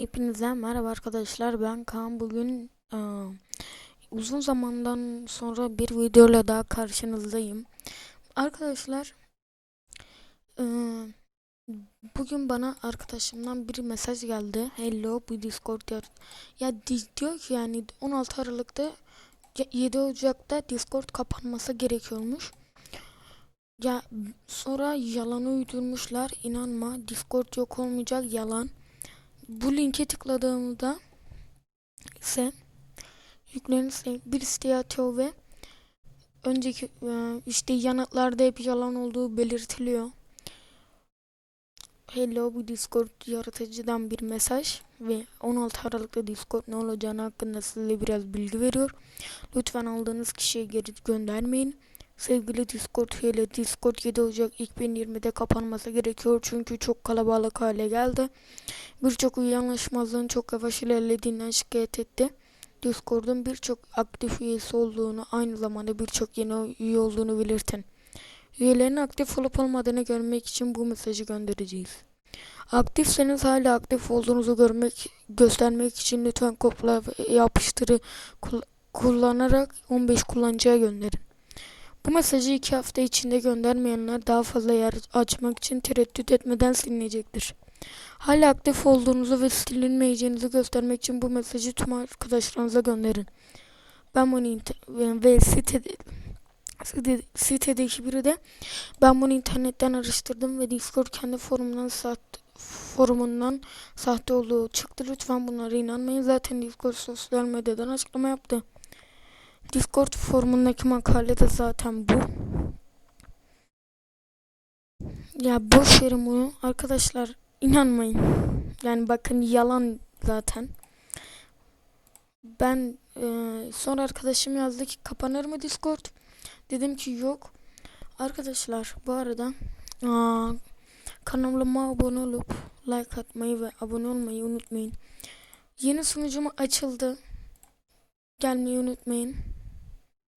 Hepinize merhaba arkadaşlar ben Kaan bugün eee, uzun zamandan sonra bir videoyla daha karşınızdayım. Arkadaşlar eee, bugün bana arkadaşımdan bir mesaj geldi. Hello bu Discord ya, ya di- diyor ki yani 16 Aralık'ta ya- 7 Ocak'ta Discord kapanması gerekiyormuş. Ya sonra yalanı uydurmuşlar. İnanma Discord yok olmayacak yalan. Bu linke tıkladığımda ise yüklenirse bir siteye atıyor ve önceki e, işte yanıtlarda hep yalan olduğu belirtiliyor. Hello bu Discord yaratıcıdan bir mesaj ve 16 Aralık'ta Discord ne olacağını hakkında size biraz bilgi veriyor. Lütfen aldığınız kişiye geri göndermeyin. Sevgili Discord üyeleri Discord 7 Ocak 2020'de kapanması gerekiyor çünkü çok kalabalık hale geldi. Birçok üye anlaşmazlığın çok yavaş ilerlediğinden şikayet etti. Discord'un birçok aktif üyesi olduğunu aynı zamanda birçok yeni üye olduğunu belirtin. Üyelerin aktif olup olmadığını görmek için bu mesajı göndereceğiz. Aktifseniz hala aktif olduğunuzu görmek göstermek için lütfen kopla yapıştırı kul- kullanarak 15 kullanıcıya gönderin. Bu mesajı iki hafta içinde göndermeyenler daha fazla yer açmak için tereddüt etmeden silinecektir. Hala aktif olduğunuzu ve silinmeyeceğinizi göstermek için bu mesajı tüm arkadaşlarınıza gönderin. Ben bunu ve sitede, site, sitedeki biri de ben bunu internetten araştırdım ve Discord kendi forumundan sahte, forumundan sahte olduğu çıktı. Lütfen bunlara inanmayın. Zaten Discord sosyal medyadan açıklama yaptı. Discord forumundaki makale de zaten bu. Ya boş verin bunu. Arkadaşlar inanmayın. Yani bakın yalan zaten. Ben e, sonra arkadaşım yazdı ki kapanır mı Discord? Dedim ki yok. Arkadaşlar bu arada aa, kanalıma abone olup like atmayı ve abone olmayı unutmayın. Yeni sunucum açıldı. Gelmeyi unutmayın.